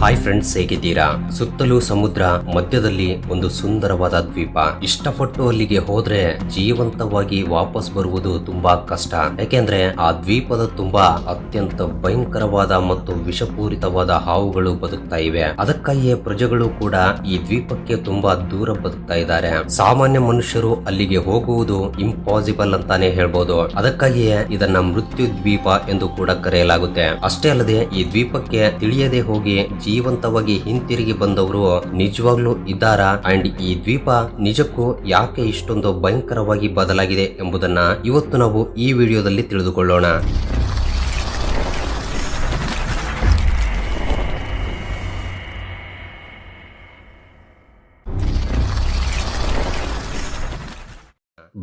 Hi friends ಹೇಗಿದ್ದೀರಾ? ಸುತ್ತಲೂ ಸಮುದ್ರ, ಮಧ್ಯದಲ್ಲಿ ಒಂದು ಸುಂದರವಾದ ದ್ವೀಪ. ಇಷ್ಟಪಟ್ಟು ಅಲ್ಲಿಗೆ ಹೋದ್ರೆ ಜೀವಂತವಾಗಿ ವಾಪಸ್ ಬರುವುದು ತುಂಬಾ ಕಷ್ಟ. ಯಾಕೆಂದ್ರೆ ಆ ದ್ವೀಪದ ತುಂಬಾ ಅತ್ಯಂತ ಭಯಂಕರವಾದ ಮತ್ತು ವಿಷಪೂರಿತವಾದ ಹಾವುಗಳು ಬದುಕ್ತಾ ಇವೆ. ಅದಕ್ಕಾಗಿಯೇ ಪ್ರಜೆಗಳು ಕೂಡ ಈ ದ್ವೀಪಕ್ಕೆ ತುಂಬಾ ದೂರ ಬದುಕ್ತಾ ಇದ್ದಾರೆ. ಸಾಮಾನ್ಯ ಮನುಷ್ಯರು ಅಲ್ಲಿಗೆ ಹೋಗುವುದು ಇಂಪಾಸಿಬಲ್ ಅಂತಾನೆ ಹೇಳ್ಬೋದು. ಅದಕ್ಕಾಗಿಯೇ ಇದನ್ನ ಮೃತ್ಯು ದ್ವೀಪ ಎಂದು ಕೂಡ ಕರೆಯಲಾಗುತ್ತೆ. ಅಷ್ಟೇ ಅಲ್ಲದೆ ಈ ದ್ವೀಪಕ್ಕೆ ತಿಳಿಯದೆ ಹೋಗಿ ಜೀವಂತವಾಗಿ ಹಿಂತಿರುಗಿ ಬಂದವರು ನಿಜವಾಗ್ಲೂ ಇದ್ದಾರಾ? ಅಂಡ್ ಈ ದ್ವೀಪ ನಿಜಕ್ಕೂ ಯಾಕೆ ಇಷ್ಟೊಂದು ಭಯಂಕರವಾಗಿ ಬದಲಾಗಿದೆ ಎಂಬುದನ್ನ ಇವತ್ತು ನಾವು ಈ ವಿಡಿಯೋದಲ್ಲಿ ತಿಳಿದುಕೊಳ್ಳೋಣ.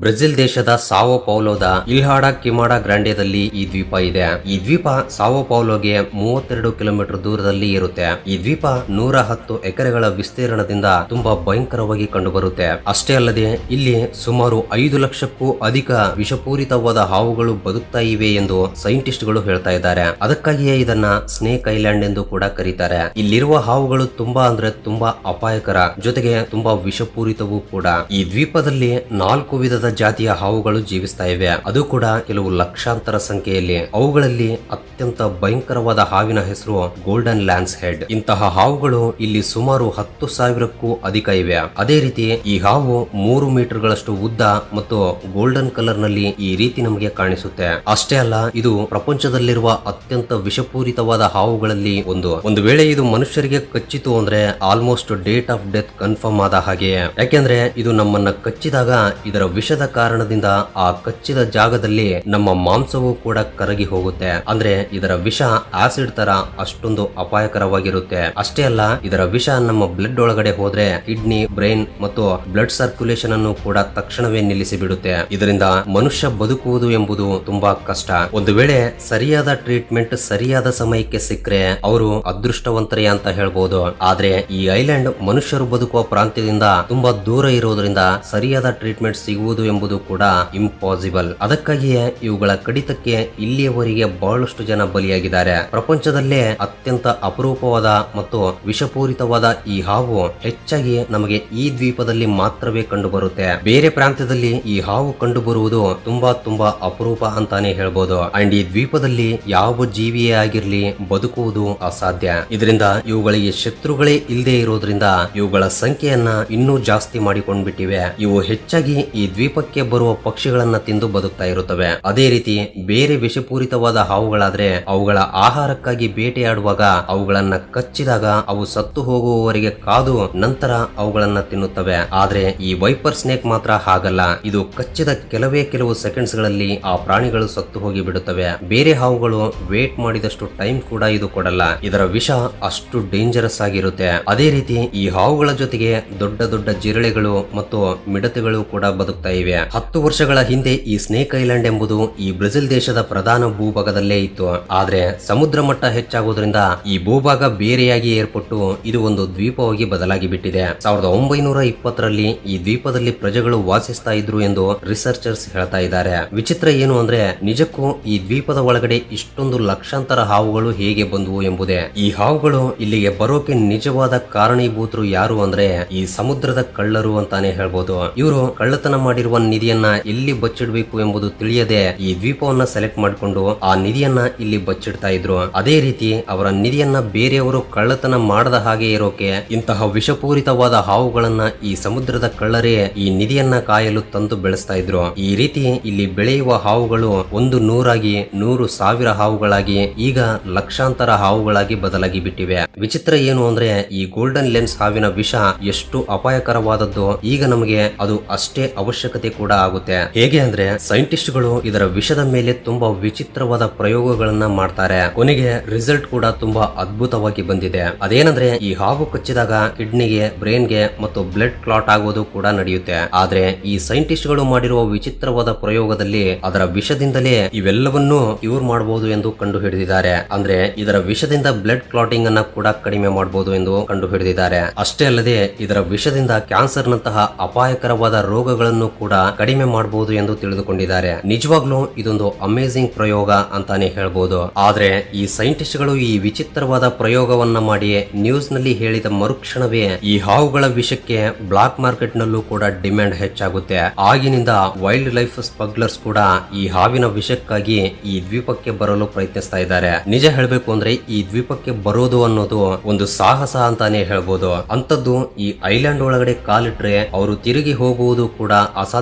ಬ್ರೆಜಿಲ್ ದೇಶದ ಸಾವೋ ಪೌಲೋದ ಇಲ್ಹಾಡ ಕಿಮಾಡ ಗ್ರಾಂಡೆದಲ್ಲಿ ಈ ದ್ವೀಪ ಇದೆ. ಈ ದ್ವೀಪ ಸಾವೋ ಪೌಲೋಗೆ ಮೂವತ್ತೆರಡು ಕಿಲೋಮೀಟರ್ ದೂರದಲ್ಲಿ ಇರುತ್ತೆ. ಈ ದ್ವೀಪ ನೂರ ಹತ್ತು ಎಕರೆಗಳ ವಿಸ್ತೀರ್ಣದಿಂದ ತುಂಬಾ ಭಯಂಕರವಾಗಿ ಕಂಡುಬರುತ್ತೆ. ಅಷ್ಟೇ ಅಲ್ಲದೆ, ಇಲ್ಲಿ ಸುಮಾರು ಐದು ಲಕ್ಷಕ್ಕೂ ಅಧಿಕ ವಿಷಪೂರಿತವಾದ ಹಾವುಗಳು ಬದುಕ್ತಾ ಇವೆ ಎಂದು ಸೈಂಟಿಸ್ಟ್ಗಳು ಹೇಳ್ತಾ ಇದ್ದಾರೆ. ಅದಕ್ಕಾಗಿಯೇ ಇದನ್ನ ಸ್ನೇಕ್ ಐಲ್ಯಾಂಡ್ ಎಂದು ಕೂಡ ಕರೀತಾರೆ. ಇಲ್ಲಿರುವ ಹಾವುಗಳು ತುಂಬಾ ಅಂದ್ರೆ ತುಂಬಾ ಅಪಾಯಕರ, ಜೊತೆಗೆ ತುಂಬಾ ವಿಷಪೂರಿತವೂ ಕೂಡ. ಈ ದ್ವೀಪದಲ್ಲಿ ನಾಲ್ಕು ವಿಧದ ಜಾತಿಯ ಹಾವುಗಳು ಜೀವಿಸ್ತಾ ಇವೆ. ಅದು ಕೂಡ ಕೆಲವು ಲಕ್ಷಾಂತರ ಸಂಖ್ಯೆಯಲ್ಲಿ. ಅವುಗಳಲ್ಲಿ ಅತ್ಯಂತ ಭಯಂಕರವಾದ ಹಾವಿನ ಹೆಸರು ಗೋಲ್ಡನ್ ಲ್ಯಾನ್ಸ್ ಹೆಡ್. ಇಂತಹ ಹಾವುಗಳು ಇಲ್ಲಿ ಸುಮಾರು ಹತ್ತು ಸಾವಿರಕ್ಕೂ ಅಧಿಕ ಇವೆ. ಅದೇ ರೀತಿ ಈ ಹಾವು ಮೂರು ಮೀಟರ್ ಗಳಷ್ಟು ಉದ್ದ ಮತ್ತು ಗೋಲ್ಡನ್ ಕಲರ್ನಲ್ಲಿ ಈ ರೀತಿ ನಮಗೆ ಕಾಣಿಸುತ್ತೆ. ಅಷ್ಟೇ ಅಲ್ಲ, ಇದು ಪ್ರಪಂಚದಲ್ಲಿರುವ ಅತ್ಯಂತ ವಿಷಪೂರಿತವಾದ ಹಾವುಗಳಲ್ಲಿ ಒಂದು. ಒಂದು ವೇಳೆ ಇದು ಮನುಷ್ಯರಿಗೆ ಕಚ್ಚಿತು ಅಂದ್ರೆ almost date of death confirm ಆದ ಹಾಗೆ ಯಾಕೆಂದ್ರೆ ಇದು ನಮ್ಮನ್ನ ಕಚ್ಚಿದಾಗ ಇದರ ವಿಷದ ಕಾರಣದಿಂದ ಆ ಕಚ್ಚಿದ ಜಾಗದಲ್ಲಿ ನಮ್ಮ ಮಾಂಸವು ಕೂಡ ಕರಗಿ ಹೋಗುತ್ತೆ. ಅಂದ್ರೆ ಇದರ ವಿಷ ಆಸಿಡ್ ತರ ಅಷ್ಟೊಂದು ಅಪಾಯಕರವಾಗಿರುತ್ತೆ. ಅಷ್ಟೇ ಅಲ್ಲ, ಇದರ ವಿಷ ನಮ್ಮ ಬ್ಲಡ್ ಒಳಗಡೆ ಹೋದ್ರೆ ಕಿಡ್ನಿ, ಬ್ರೈನ್ ಮತ್ತು ಬ್ಲಡ್ ಸರ್ಕ್ಯುಲೇಷನ್ ಅನ್ನು ಕೂಡ ತಕ್ಷಣವೇ ನಿಲ್ಲಿಸಿ ಬಿಡುತ್ತೆ ಇದರಿಂದ ಮನುಷ್ಯ ಬದುಕುವುದು ಎಂಬುದು ತುಂಬಾ ಕಷ್ಟ. ಒಂದು ವೇಳೆ ಸರಿಯಾದ ಟ್ರೀಟ್ಮೆಂಟ್ ಸರಿಯಾದ ಸಮಯಕ್ಕೆ ಸಿಕ್ಕರೆ ಅವರು ಅದೃಷ್ಟವಂತರೇ ಅಂತ ಹೇಳ್ಬೋದು. ಆದ್ರೆ ಈ ಐಲ್ಯಾಂಡ್ ಮನುಷ್ಯರು ಬದುಕುವ ಪ್ರಾಂತ್ಯದಿಂದ ತುಂಬಾ ದೂರ ಇರೋದ್ರಿಂದ ಸರಿಯಾದ ಟ್ರೀಟ್ಮೆಂಟ್ ಸಿಗುವುದು ಎಂಬುದು ಕೂಡ ಇಂಪಾಸಿಬಲ್ ಅದಕ್ಕಾಗಿಯೇ ಇವುಗಳ ಕಡಿತಕ್ಕೆ ಇಲ್ಲಿಯವರೆಗೆ ಬಹಳಷ್ಟು ಜನ ಬಲಿಯಾಗಿದ್ದಾರೆ. ಪ್ರಪಂಚದಲ್ಲೇ ಅತ್ಯಂತ ಅಪರೂಪವಾದ ಮತ್ತು ವಿಷಪೂರಿತವಾದ ಈ ಹಾವು ಹೆಚ್ಚಾಗಿ ನಮಗೆ ಈ ದ್ವೀಪದಲ್ಲಿ ಮಾತ್ರವೇ ಕಂಡುಬರುತ್ತೆ. ಬೇರೆ ಪ್ರಾಂತ್ಯದಲ್ಲಿ ಈ ಹಾವು ಕಂಡುಬರುವುದು ತುಂಬಾ ತುಂಬಾ ಅಪರೂಪ ಅಂತಾನೆ ಹೇಳ್ಬೋದು. ಅಂಡ್ ಈ ದ್ವೀಪದಲ್ಲಿ ಯಾವ ಜೀವಿಯೇ ಆಗಿರ್ಲಿ ಬದುಕುವುದು ಅಸಾಧ್ಯ. ಇದರಿಂದ ಇವುಗಳಿಗೆ ಶತ್ರುಗಳೇ ಇಲ್ಲದೆ ಇರೋದ್ರಿಂದ ಇವುಗಳ ಸಂಖ್ಯೆಯನ್ನ ಇನ್ನೂ ಜಾಸ್ತಿ ಮಾಡಿಕೊಂಡ್ಬಿಟ್ಟಿವೆ. ಇವು ಹೆಚ್ಚಾಗಿ ಈ ದ್ವೀಪಕ್ಕೆ ಬರುವ ಪಕ್ಷಿಗಳನ್ನ ತಿಂದು ಬದುಕ್ತಾ ಇರುತ್ತವೆ. ಅದೇ ರೀತಿ ಬೇರೆ ವಿಷಪೂರಿತವಾದ ಹಾವುಗಳಾದ್ರೆ ಅವುಗಳ ಆಹಾರಕ್ಕಾಗಿ ಬೇಟೆಯಾಡುವಾಗ ಅವುಗಳನ್ನ ಕಚ್ಚಿದಾಗ ಅವು ಸತ್ತು ಹೋಗುವವರೆಗೆ ಕಾದು ನಂತರ ಅವುಗಳನ್ನ ತಿನ್ನುತ್ತವೆ. ಆದ್ರೆ ಈ ವೈಪರ್ ಸ್ನೇಕ್ ಮಾತ್ರ ಹಾಗಲ್ಲ. ಇದು ಕಚ್ಚಿದ ಕೆಲವೇ ಕೆಲವು ಸೆಕೆಂಡ್ಸ್ಗಳಲ್ಲಿ ಆ ಪ್ರಾಣಿಗಳು ಸತ್ತು ಹೋಗಿ ಬಿಡುತ್ತವೆ. ಬೇರೆ ಹಾವುಗಳು ವೇಟ್ ಮಾಡಿದಷ್ಟು ಟೈಮ್ ಕೂಡ ಇದು ಕೊಡಲ್ಲ. ಇದರ ವಿಷ ಅಷ್ಟು ಡೇಂಜರಸ್ ಆಗಿರುತ್ತೆ. ಅದೇ ರೀತಿ ಈ ಹಾವುಗಳ ಜೊತೆಗೆ ದೊಡ್ಡ ದೊಡ್ಡ ಜಿರಳೆಗಳು ಮತ್ತು ಮಿಡತೆಗಳು ಕೂಡ ಬದುಕ್ತಾ ಹತ್ತು ವರ್ಷಗಳ ಹಿಂದೆ ಈ ಸ್ನೇಕ್ ಐಲ್ಯಾಂಡ್ ಎಂಬುದು ಈ ಬ್ರೆಜಿಲ್ ದೇಶದ ಪ್ರಧಾನ ಭೂಭಾಗದಲ್ಲೇ ಇತ್ತು. ಆದ್ರೆ ಸಮುದ್ರ ಮಟ್ಟ ಹೆಚ್ಚಾಗುವುದರಿಂದ ಈ ಭೂಭಾಗ ಬೇರೆಯಾಗಿ ಏರ್ಪಟ್ಟು ಇದು ಒಂದು ದ್ವೀಪವಾಗಿ ಬದಲಾಗಿ ಬಿಟ್ಟಿದೆ. ಸಾವಿರದ ಒಂಬೈನೂರ ಇಪ್ಪತ್ತರಲ್ಲಿ ಈ ದ್ವೀಪದಲ್ಲಿ ಪ್ರಜೆಗಳು ವಾಸಿಸ್ತಾ ಇದ್ರು ಎಂದು ರಿಸರ್ಚರ್ಸ್ ಹೇಳ್ತಾ ಇದ್ದಾರೆ. ವಿಚಿತ್ರ ಏನು ಅಂದ್ರೆ ನಿಜಕ್ಕೂ ಈ ದ್ವೀಪದ ಒಳಗಡೆ ಇಷ್ಟೊಂದು ಲಕ್ಷಾಂತರ ಹಾವುಗಳು ಹೇಗೆ ಬಂದವು ಎಂಬುದೇ. ಈ ಹಾವುಗಳು ಇಲ್ಲಿಗೆ ಬರೋಕೆ ನಿಜವಾದ ಕಾರಣೀಭೂತರು ಯಾರು ಅಂದ್ರೆ ಈ ಸಮುದ್ರದ ಕಳ್ಳರು ಅಂತಾನೆ ಹೇಳ್ಬೋದು. ಇವರು ಕಳ್ಳತನ ಮಾಡಿರುವ ನಿಧಿಯನ್ನ ಎಲ್ಲಿ ಬಚ್ಚಿಡ್ಬೇಕು ಎಂಬುದು ತಿಳಿಯದೆ ಈ ದ್ವೀಪವನ್ನ ಸೆಲೆಕ್ಟ್ ಮಾಡಿಕೊಂಡು ಆ ನಿಧಿಯನ್ನ ಇಲ್ಲಿ ಬಚ್ಚಿಡ್ತಾ ಇದ್ರು. ಅದೇ ರೀತಿ ಅವರ ನಿಧಿಯನ್ನ ಬೇರೆಯವರು ಕಳ್ಳತನ ಮಾಡದ ಹಾಗೆ ಇರೋಕೆ ಇಂತಹ ವಿಷಪೂರಿತವಾದ ಹಾವುಗಳನ್ನ ಈ ಸಮುದ್ರದ ಕಳ್ಳರೇ ಈ ನಿಧಿಯನ್ನ ಕಾಯಲು ತಂದು ಬೆಳೆಸ್ತಾ ಇದ್ರು. ಈ ರೀತಿ ಇಲ್ಲಿ ಬೆಳೆಯುವ ಹಾವುಗಳು ಒಂದು ನೂರಾಗಿ ನೂರು ಸಾವಿರ ಹಾವುಗಳಾಗಿ ಈಗ ಲಕ್ಷಾಂತರ ಹಾವುಗಳಾಗಿ ಬದಲಾಗಿ ಬಿಟ್ಟಿವೆ. ವಿಚಿತ್ರ ಏನು ಅಂದ್ರೆ ಈ ಗೋಲ್ಡನ್ ಲೆನ್ಸ್ ಹಾವಿನ ವಿಷ ಎಷ್ಟು ಅಪಾಯಕರವಾದದ್ದು. ಈಗ ನಮಗೆ ಅದು ಅಷ್ಟೇ ಅವಶ್ಯಕತೆ ಕೂಡ ಆಗುತ್ತೆ. ಹೇಗೆ ಅಂದ್ರೆ ಸೈಂಟಿಸ್ಟ್ಗಳು ಇದರ ವಿಷದ ಮೇಲೆ ತುಂಬಾ ವಿಚಿತ್ರವಾದ ಪ್ರಯೋಗಗಳನ್ನ ಮಾಡ್ತಾರೆ. ಕೊನೆಗೆ ರಿಸಲ್ಟ್ ಕೂಡ ತುಂಬಾ ಅದ್ಭುತವಾಗಿ ಬಂದಿದೆ. ಅದೇನಂದ್ರೆ ಈ ಹಾವು ಕಚ್ಚಿದಾಗ ಕಿಡ್ನಿಗೆ, ಬ್ರೈನ್ಗೆ ಮತ್ತು ಬ್ಲಡ್ ಕ್ಲಾಟ್ ಆಗೋದು ಕೂಡ ನಡೆಯುತ್ತೆ. ಆದ್ರೆ ಈ ಸೈಂಟಿಸ್ಟ್ಗಳು ಮಾಡಿರುವ ವಿಚಿತ್ರವಾದ ಪ್ರಯೋಗದಲ್ಲಿ ಅದರ ವಿಷದಿಂದಲೇ ಇವೆಲ್ಲವನ್ನೂ ಕ್ಯೂರ್ ಮಾಡಬಹುದು ಎಂದು ಕಂಡು ಹಿಡಿದಿದ್ದಾರೆ ಅಂದ್ರೆ ಇದರ ವಿಷದಿಂದ ಬ್ಲಡ್ ಕ್ಲಾಟಿಂಗ್ ಅನ್ನ ಕೂಡ ಕಡಿಮೆ ಮಾಡಬಹುದು ಎಂದು ಕಂಡು ಹಿಡಿದಿದ್ದಾರೆ ಅಷ್ಟೇ ಅಲ್ಲದೆ ಇದರ ವಿಷದಿಂದ ಕ್ಯಾನ್ಸರ್ ನಂತಹ ಅಪಾಯಕರವಾದ ರೋಗಗಳನ್ನು ಕೂಡ ಕಡಿಮೆ ಮಾಡಬಹುದು ಎಂದು ತಿಳಿದುಕೊಂಡಿದ್ದಾರೆ. ನಿಜವಾಗ್ಲೂ ಇದೊಂದು ಅಮೇಜಿಂಗ್ ಪ್ರಯೋಗ ಅಂತಾನೆ ಹೇಳ್ಬೋದು. ಆದ್ರೆ ಈ ಸೈಂಟಿಸ್ಟ್ಗಳು ಈ ವಿಚಿತ್ರವಾದ ಪ್ರಯೋಗವನ್ನ ಮಾಡಿ ನ್ಯೂಸ್ನಲ್ಲಿ ಹೇಳಿದ ಮರುಕ್ಷಣವೇ ಈ ಹಾವುಗಳ ವಿಷಕ್ಕೆ ಬ್ಲಾಕ್ ಮಾರ್ಕೆಟ್ ನಲ್ಲೂ ಕೂಡ ಡಿಮ್ಯಾಂಡ್ ಹೆಚ್ಚಾಗುತ್ತೆ. ಆಗಿನಿಂದ ವೈಲ್ಡ್ ಲೈಫ್ ಸ್ಪಗ್ಲರ್ಸ್ ಕೂಡ ಈ ಹಾವಿನ ವಿಷಕ್ಕಾಗಿ ಈ ದ್ವೀಪಕ್ಕೆ ಬರಲು ಪ್ರಯತ್ನಿಸ್ತಾ ಇದ್ದಾರೆ. ನಿಜ ಹೇಳಬೇಕು ಅಂದ್ರೆ ಈ ದ್ವೀಪಕ್ಕೆ ಬರೋದು ಅನ್ನೋದು ಒಂದು ಸಾಹಸ ಅಂತಾನೆ ಹೇಳ್ಬೋದು. ಅಂತದ್ದು ಈ ಐಲ್ಯಾಂಡ್ ಒಳಗಡೆ ಕಾಲಿಟ್ರೆ ಅವರು ತಿರುಗಿ ಹೋಗುವುದು ಕೂಡ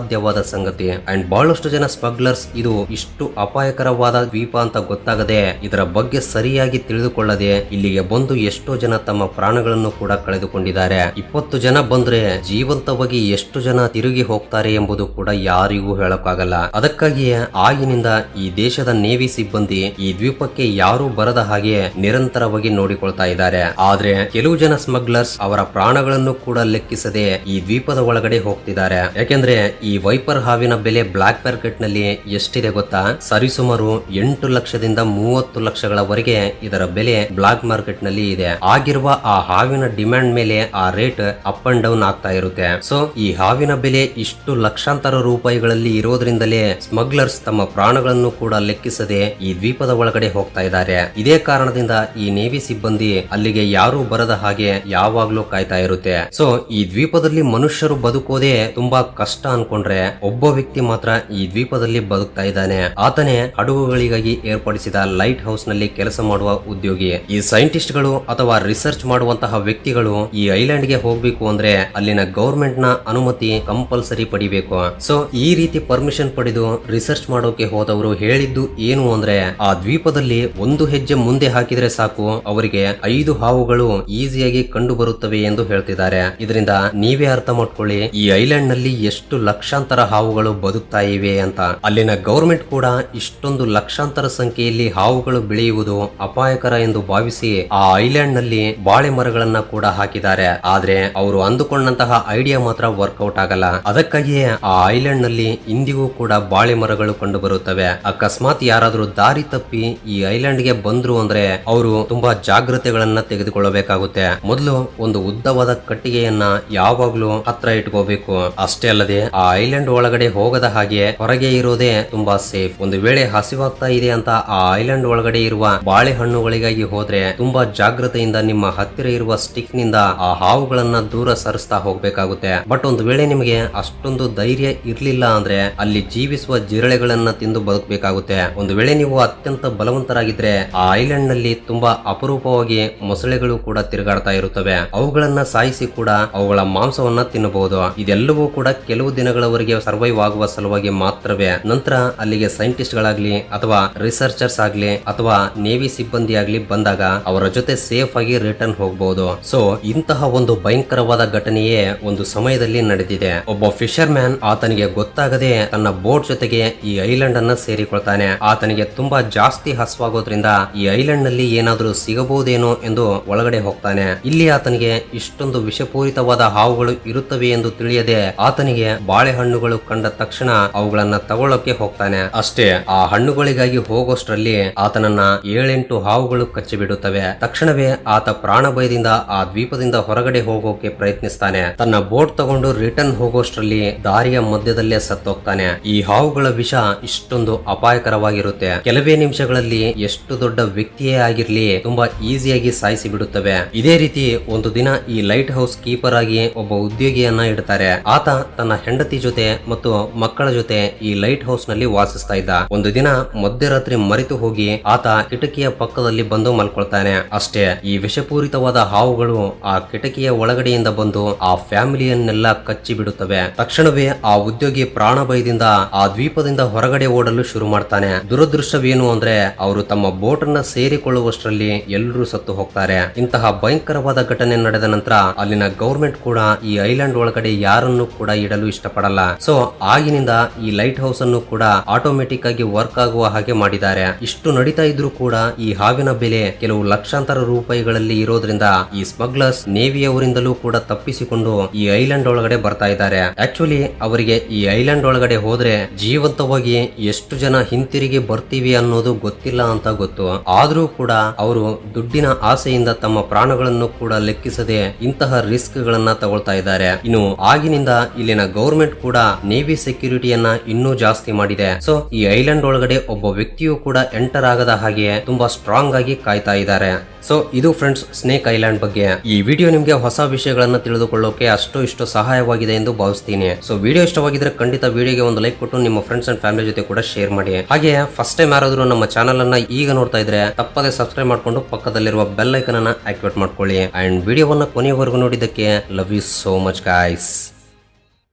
ಅಸಾಧ್ಯವಾದ ಸಂಗತಿ. ಅಂಡ್ ಬಹಳಷ್ಟು ಜನ ಸ್ಮಗ್ಲರ್ಸ್, ಇದು ಇಷ್ಟು ಅಪಾಯಕರವಾದ ದ್ವೀಪ ಅಂತ ಗೊತ್ತಾಗದೆ, ಇದರ ಬಗ್ಗೆ ಸರಿಯಾಗಿ ತಿಳಿದುಕೊಳ್ಳದೆ, ಇಲ್ಲಿಗೆ ಬಂದು ಎಷ್ಟೋ ಜನ ತಮ್ಮ ಪ್ರಾಣಗಳನ್ನು ಕೂಡ ಕಳೆದುಕೊಂಡಿದ್ದಾರೆ. ಇಪ್ಪತ್ತು ಜನ ಬಂದ್ರೆ ಜೀವಂತವಾಗಿ ಎಷ್ಟು ಜನ ತಿರುಗಿ ಹೋಗ್ತಾರೆ ಎಂಬುದು ಕೂಡ ಯಾರಿಗೂ ಹೇಳಕ್ಕಾಗಲ್ಲ. ಅದಕ್ಕಾಗಿಯೇ ಆಗಿನಿಂದ ಈ ದೇಶದ ನೇವಿ ಸಿಬ್ಬಂದಿ ಈ ದ್ವೀಪಕ್ಕೆ ಯಾರು ಬರದ ಹಾಗೆ ನಿರಂತರವಾಗಿ ನೋಡಿಕೊಳ್ತಾ ಇದ್ದಾರೆ. ಆದ್ರೆ ಕೆಲವು ಜನ ಸ್ಮಗ್ಲರ್ಸ್ ಅವರ ಪ್ರಾಣಗಳನ್ನು ಕೂಡ ಲೆಕ್ಕಿಸದೆ ಈ ದ್ವೀಪದ ಒಳಗಡೆ ಹೋಗ್ತಿದ್ದಾರೆ. ಯಾಕೆಂದ್ರೆ ಈ ವೈಪರ್ ಹಾವಿನ ಬೆಲೆ ಬ್ಲಾಕ್ ಮಾರ್ಕೆಟ್ನಲ್ಲಿ ಎಷ್ಟಿದೆ ಗೊತ್ತಾ? ಸರಿಸುಮಾರು ಎಂಟು ಲಕ್ಷದಿಂದ ಮೂವತ್ತು ಲಕ್ಷಗಳವರೆಗೆ ಇದರ ಬೆಲೆ ಬ್ಲಾಕ್ ಮಾರ್ಕೆಟ್ನಲ್ಲಿ ಇದೆ. ಆಗಿರುವ ಆ ಹಾವಿನ ಡಿಮ್ಯಾಂಡ್ ಮೇಲೆ ಆ ರೇಟ್ ಅಪ್ ಅಂಡ್ ಡೌನ್ ಆಗ್ತಾ ಇರುತ್ತೆ. ಸೊ, ಈ ಹಾವಿನ ಬೆಲೆ ಇಷ್ಟು ಲಕ್ಷಾಂತರ ರೂಪಾಯಿಗಳಲ್ಲಿ ಇರೋದ್ರಿಂದಲೇ ಸ್ಮಗ್ಲರ್ಸ್ ತಮ್ಮ ಪ್ರಾಣಗಳನ್ನು ಕೂಡ ಲೆಕ್ಕಿಸದೆ ಈ ದ್ವೀಪದ ಒಳಗಡೆ ಹೋಗ್ತಾ ಇದ್ದಾರೆ. ಇದೇ ಕಾರಣದಿಂದ ಈ ನೇವಿ ಸಿಬ್ಬಂದಿ ಅಲ್ಲಿಗೆ ಯಾರು ಬರದ ಹಾಗೆ ಯಾವಾಗ್ಲೂ ಕಾಯ್ತಾ ಇರುತ್ತೆ. ಸೊ, ಈ ದ್ವೀಪದಲ್ಲಿ ಮನುಷ್ಯರು ಬದುಕೋದೇ ತುಂಬಾ ಕಷ್ಟ ಅನ್ಕೊಂಡ್ರೆ ಒಬ್ಬ ವ್ಯಕ್ತಿ ಮಾತ್ರ ಈ ದ್ವೀಪದಲ್ಲಿ ಬದುಕ್ತಾ ಇದ್ದಾನೆ. ಆತನೇ ಹಡಗುಗಳಿಗಾಗಿ ಏರ್ಪಡಿಸಿದ ಲೈಟ್ ಹೌಸ್ನಲ್ಲಿ ಕೆಲಸ ಮಾಡುವ ಉದ್ಯೋಗಿ. ಈ ಸೈಂಟಿಸ್ಟ್ಗಳು ಅಥವಾ ರಿಸರ್ಚ್ ಮಾಡುವಂತಹ ವ್ಯಕ್ತಿಗಳು ಈ ಐಲ್ಯಾಂಡ್ಗೆ ಹೋಗ್ಬೇಕು ಅಂದ್ರೆ ಅಲ್ಲಿನ ಗವರ್ಮೆಂಟ್ನ ಅನುಮತಿ ಕಂಪಲ್ಸರಿ ಪಡಿಬೇಕು. ಸೊ, ಈ ರೀತಿ ಪರ್ಮಿಷನ್ ಪಡೆದು ರಿಸರ್ಚ್ ಮಾಡೋಕೆ ಹೋದವರು ಹೇಳಿದ್ದು ಏನು ಅಂದ್ರೆ, ಆ ದ್ವೀಪದಲ್ಲಿ ಒಂದು ಹೆಜ್ಜೆ ಮುಂದೆ ಹಾಕಿದ್ರೆ ಸಾಕು, ಅವರಿಗೆ ಐದು ಹಾವುಗಳು ಈಸಿಯಾಗಿ ಕಂಡು ಬರುತ್ತವೆ ಎಂದು ಹೇಳ್ತಿದ್ದಾರೆ. ಇದರಿಂದ ನೀವೇ ಅರ್ಥ ಮಾಡ್ಕೊಳ್ಳಿ, ಈ ಐಲ್ಯಾಂಡ್ನಲ್ಲಿ ಎಷ್ಟು ಲಕ್ಷಾಂತರ ಹಾವುಗಳು ಬದುಕ್ತಾ ಇವೆ ಅಂತ. ಅಲ್ಲಿನ ಗವರ್ಮೆಂಟ್ ಕೂಡ ಇಷ್ಟೊಂದು ಲಕ್ಷಾಂತರ ಸಂಖ್ಯೆಯಲ್ಲಿ ಹಾವುಗಳು ಬೆಳೆಯುವುದು ಅಪಾಯಕರ ಎಂದು ಭಾವಿಸಿ ಆ ಐಲ್ಯಾಂಡ್ನಲ್ಲಿ ಬಾಳೆ ಮರಗಳನ್ನ ಕೂಡ ಹಾಕಿದ್ದಾರೆ. ಆದ್ರೆ ಅವರು ಅಂದುಕೊಂಡಂತಹ ಐಡಿಯಾ ಮಾತ್ರ ವರ್ಕೌಟ್ ಆಗಲ್ಲ. ಅದಕ್ಕಾಗಿಯೇ ಆ ಐಲ್ಯಾಂಡ್ನಲ್ಲಿ ಇಂದಿಗೂ ಕೂಡ ಬಾಳೆ ಮರಗಳು ಕಂಡು ಬರುತ್ತವೆ ಅಕಸ್ಮಾತ್ ಯಾರಾದರೂ ದಾರಿ ತಪ್ಪಿ ಈ ಐಲ್ಯಾಂಡ್ಗೆ ಬಂದ್ರು ಅಂದ್ರೆ ಅವರು ತುಂಬಾ ಜಾಗ್ರತೆಗಳನ್ನ ತೆಗೆದುಕೊಳ್ಳಬೇಕಾಗುತ್ತೆ. ಮೊದಲು ಒಂದು ಉದ್ದವಾದ ಕಟ್ಟಿಗೆಯನ್ನ ಯಾವಾಗ್ಲೂ ಹತ್ರ ಇಟ್ಕೋಬೇಕು. ಅಷ್ಟೇ ಅಲ್ಲದೆ ಆ ಐಲ್ಯಾಂಡ್ ಒಳಗಡೆ ಹೋಗದ ಹಾಗೆ ಹೊರಗೆ ಇರೋದೇ ತುಂಬಾ ಸೇಫ್ ಒಂದು ವೇಳೆ ಹಸಿವಾಗ್ತಾ ಇದೆ ಅಂತ ಆ ಐಲ್ಯಾಂಡ್ ಒಳಗಡೆ ಇರುವ ಬಾಳೆಹಣ್ಣುಗಳಿಗಾಗಿ ಹೋದ್ರೆ ತುಂಬಾ ಜಾಗ್ರತೆಯಿಂದ ನಿಮ್ಮ ಹತ್ತಿರ ಇರುವ ಸ್ಟಿಕ್ನಿಂದ ಆ ಹಾವುಗಳನ್ನ ದೂರ ಸರಿಸ್ತಾ ಹೋಗ್ಬೇಕಾಗುತ್ತೆ. ಬಟ್ ಒಂದು ವೇಳೆ ನಿಮಗೆ ಅಷ್ಟೊಂದು ಧೈರ್ಯ ಇರ್ಲಿಲ್ಲ ಅಂದ್ರೆ ಅಲ್ಲಿ ಜೀವಿಸುವ ಜಿರಳೆಗಳನ್ನ ತಿಂದು ಬದುಕಬೇಕಾಗುತ್ತೆ. ಒಂದು ವೇಳೆ ನೀವು ಅತ್ಯಂತ ಬಲವಂತರಾಗಿದ್ರೆ ಆ ಐಲ್ಯಾಂಡ್ನಲ್ಲಿ ತುಂಬಾ ಅಪರೂಪವಾಗಿ ಮೊಸಳೆಗಳು ಕೂಡ ತಿರುಗಾಡ್ತಾ ಇರುತ್ತವೆ. ಅವುಗಳನ್ನ ಸಾಯಿಸಿ ಕೂಡ ಅವುಗಳ ಮಾಂಸವನ್ನ ತಿನ್ನಬಹುದು. ಇದೆಲ್ಲವೂ ಕೂಡ ಕೆಲವು ದಿನಗಳವರೆಗೆ ಸರ್ವೈವ್ ಆಗುವ ಸಲುವಾಗಿ ಮಾತ್ರವೇ, ನಂತರ ಅಲ್ಲಿಗೆ ಸೈಂಟಿಸ್ಟ್ ಗಳಾಗ್ಲಿ ಅಥವಾ ರಿಸರ್ಚರ್ಸ್ ಆಗ್ಲಿ ಅಥವಾ ನೇವಿ ಸಿಬ್ಬಂದಿ ಆಗ್ಲಿ ಬಂದಾಗ ಅವರ ಜೊತೆ ಸೇಫ್ ಆಗಿ ರಿಟರ್ನ್ ಹೋಗಬಹುದು ಸೊ, ಇಂತಹ ಒಂದು ಭಯಂಕರವಾದ ಘಟನೆಯೇ ಒಂದು ಸಮಯದಲ್ಲಿ ನಡೆದಿದೆ. ಒಬ್ಬ ಫಿಶರ್ ಮ್ಯಾನ್ ಆತನಿಗೆ ಗೊತ್ತಾಗದೆ ತನ್ನ ಬೋಟ್ ಜೊತೆಗೆ ಈ ಐಲ್ಯಾಂಡ್ ಅನ್ನ ಸೇರಿಕೊಳ್ತಾನೆ. ಆತನಿಗೆ ತುಂಬಾ ಜಾಸ್ತಿ ಹಸುವಾಗೋದ್ರಿಂದ ಈ ಐಲ್ಯಾಂಡ್ನಲ್ಲಿ ಏನಾದರೂ ಸಿಗಬಹುದೇನೋ ಎಂದು ಒಳಗಡೆ ಹೋಗ್ತಾನೆ. ಇಲ್ಲಿ ಆತನಿಗೆ ಇಷ್ಟೊಂದು ವಿಷಪೂರಿತವಾದ ಹಾವುಗಳು ಇರುತ್ತವೆ ಎಂದು ತಿಳಿಯದೆ ಆತನಿಗೆ ಬಾಳೆಹಣ್ಣುಗಳು ಕಂಡ ತಕ್ಷಣ ಅವುಗಳನ್ನ ತಗೊಳ್ಳೋಕೆ ಹೋಗ್ತಾನೆ. ಅಷ್ಟೇ, ಆ ಹಣ್ಣುಗಳಿಗಾಗಿ ಹೋಗೋಷ್ಟರಲ್ಲಿ ಆತನನ್ನ ಏಳೆಂಟು ಹಾವುಗಳು ಕಚ್ಚಿಬಿಡುತ್ತವೆ. ತಕ್ಷಣವೇ ಆತ ಪ್ರಾಣ ಭಯದಿಂದ ಆ ದ್ವೀಪದಿಂದ ಹೊರಗಡೆ ಹೋಗೋಕೆ ಪ್ರಯತ್ನಿಸ್ತಾನೆ. ತನ್ನ ಬೋಟ್ ತಗೊಂಡು ರಿಟರ್ನ್ ಹೋಗೋಷ್ಟ್ರಲ್ಲಿ ದಾರಿಯ ಮಧ್ಯದಲ್ಲೇ ಸತ್ತೋಗ್ತಾನೆ. ಈ ಹಾವುಗಳ ವಿಷ ಇಷ್ಟೊಂದು ಅಪಾಯಕರವಾಗಿರುತ್ತೆ. ಕೆಲವೇ ನಿಮಿಷಗಳಲ್ಲಿ ಎಷ್ಟು ದೊಡ್ಡ ವ್ಯಕ್ತಿಯೇ ಆಗಿರ್ಲಿ ತುಂಬಾ ಈಸಿಯಾಗಿ ಸಾಯಿಸಿ ಬಿಡುತ್ತವೆ ಇದೇ ರೀತಿ ಒಂದು ದಿನ ಈ ಲೈಟ್ ಹೌಸ್ ಕೀಪರ್ ಆಗಿ ಒಬ್ಬ ಉದ್ಯೋಗಿಯನ್ನ ಇಡ್ತಾರೆ. ಆತ ತನ್ನ ಹೆಂಡತಿ ಜೊತೆ ಮತ್ತು ಮಕ್ಕಳ ಜೊತೆ ಈ ಲೈಟ್ ಹೌಸ್ನಲ್ಲಿ ವಾಸಿಸ್ತಾ ಇದ್ದ. ಒಂದು ದಿನ ಮಧ್ಯರಾತ್ರಿ ಮರೆತು ಹೋಗಿ ಆತ ಕಿಟಕಿಯ ಪಕ್ಕದಲ್ಲಿ ಬಂದು ಮಲ್ಕೊಳ್ತಾನೆ. ಅಷ್ಟೇ, ಈ ವಿಷಪೂರಿತವಾದ ಹಾವುಗಳು ಆ ಕಿಟಕಿಯ ಒಳಗಡೆಯಿಂದ ಬಂದು ಆ ಫ್ಯಾಮಿಲಿಯನ್ನೆಲ್ಲ ಕಚ್ಚಿ ಬಿಡುತ್ತವೆ. ತಕ್ಷಣವೇ ಆ ಉದ್ಯೋಗಿ ಪ್ರಾಣ ಭಯದಿಂದ ಆ ದ್ವೀಪದಿಂದ ಹೊರಗಡೆ ಓಡಲು ಶುರು ಮಾಡ್ತಾನೆ. ದುರದೃಷ್ಟವೇನು ಅಂದ್ರೆ ಅವರು ತಮ್ಮ ಬೋಟ್ ಅನ್ನ ಸೇರಿಕೊಳ್ಳುವಷ್ಟರಲ್ಲಿ ಎಲ್ಲರೂ ಸತ್ತು ಹೋಗ್ತಾರೆ. ಇಂತಹ ಭಯಂಕರವಾದ ಘಟನೆ ನಡೆದ ನಂತರ ಅಲ್ಲಿನ ಗೌರ್ಮೆಂಟ್ ಕೂಡ ಈ ಐಲ್ಯಾಂಡ್ ಒಳಗಡೆ ಯಾರನ್ನು ಕೂಡ ಇಡಲು ಇಷ್ಟಪಡಲ್ಲ. ಸೊ ಆಗಿನಿಂದ ಈ ಲೈಟ್ ಹೌಸ್ ಅನ್ನು ಕೂಡ ಆಟೋಮೆಟಿಕ್ ಆಗಿ ವರ್ಕ್ ಆಗುವ ಹಾಗೆ ಮಾಡಿದ್ದಾರೆ. ಇಷ್ಟು ನಡೀತಾ ಇದ್ರು ಕೂಡ ಈ ಹಾವಿನ ಬೆಲೆ ಕೆಲವು ಲಕ್ಷಾಂತರ ರೂಪಾಯಿಗಳಲ್ಲಿ ಇರೋದ್ರಿಂದ ಈ ಸ್ಮಗ್ಲರ್ಸ್ ನೇವಿಯವರಿಂದಲೂ ಕೂಡ ತಪ್ಪಿಸಿಕೊಂಡು ಈ ಐಲ್ಯಾಂಡ್ ಒಳಗಡೆ ಬರ್ತಾ ಇದ್ದಾರೆ. ಆಕ್ಚುಲಿ ಅವರಿಗೆ ಈ ಐಲ್ಯಾಂಡ್ ಒಳಗಡೆ ಹೋದ್ರೆ ಜೀವಂತವಾಗಿ ಎಷ್ಟು ಜನ ಹಿಂತಿರುಗಿ ಬರ್ತೀವಿ ಅನ್ನೋದು ಗೊತ್ತಿಲ್ಲ ಅಂತ ಗೊತ್ತು. ಆದ್ರೂ ಕೂಡ ಅವರು ದುಡ್ಡಿನ ಆಸೆಯಿಂದ ತಮ್ಮ ಪ್ರಾಣಗಳನ್ನು ಕೂಡ ಲೆಕ್ಕಿಸದೆ ಇಂತಹ ರಿಸ್ಕ್ ಗಳನ್ನ ತಗೊಳ್ತಾ ಇದ್ದಾರೆ. ಇನ್ನು ಆಗಿನಿಂದ ಇಲ್ಲಿನ ಗೌರ್ಮೆಂಟ್ ಕೂಡ ನೇವಿ ಸೆಕ್ಯೂರಿಟಿಯನ್ನ ಇನ್ನೂ ಜಾಸ್ತಿ ಮಾಡಿದೆ. ಸೊ ಈ ಐಲ್ಯಾಂಡ್ ಒಳಗಡೆ ಒಬ್ಬ ವ್ಯಕ್ತಿಯು ಕೂಡ ಎಂಟರ್ ಆಗದ ಹಾಗೆ ತುಂಬಾ ಸ್ಟ್ರಾಂಗ್ ಆಗಿ ಕಾಯ್ತಾ ಇದ್ದಾರೆ. ಸೊ ಇದು ಫ್ರೆಂಡ್ಸ್ ಸ್ನೇಕ್ ಐಲ್ಯಾಂಡ್ ಬಗ್ಗೆ. ಈ ವಿಡಿಯೋ ನಿಮ್ಗೆ ಹೊಸ ವಿಷಯಗಳನ್ನ ತಿಳಿದುಕೊಳ್ಳೋಕೆ ಅಷ್ಟು ಇಷ್ಟು ಸಹಾಯವಾಗಿದೆ ಎಂದು ಭಾವಿಸ್ತೀನಿ. ಸೊ ವಿಡಿಯೋ ಇಷ್ಟವಾಗಿದ್ರೆ ಖಂಡಿತ ವಿಡಿಯೋಗೆ ಒಂದು ಲೈಕ್ ಕೊಟ್ಟು ನಿಮ್ಮ ಫ್ರೆಂಡ್ಸ್ ಅಂಡ್ ಫ್ಯಾಮಿಲಿ ಜೊತೆ ಕೂಡ ಶೇರ್ ಮಾಡಿ. ಹಾಗೆ ಫಸ್ಟ್ ಟೈಮ್ ಯಾರಾದ್ರೂ ನಮ್ಮ ಚಾನಲ್ ಅನ್ನ ಈಗ ನೋಡ್ತಾ ಇದ್ರೆ ತಪ್ಪದೆ ಸಬ್ಸ್ಕ್ರೈಬ್ ಮಾಡ್ಕೊಂಡು ಪಕ್ಕದಲ್ಲಿರುವ ಬೆಲ್ ಐಕನ್ ಅನ್ನ ಆಕ್ಟಿವೇಟ್ ಮಾಡ್ಕೊಳ್ಳಿ. ಅಂಡ್ ವಿಡಿಯೋವನ್ನ ಕೊನೆಯವರೆಗೂ ನೋಡಿದ್ದಕ್ಕೆ love you so much guys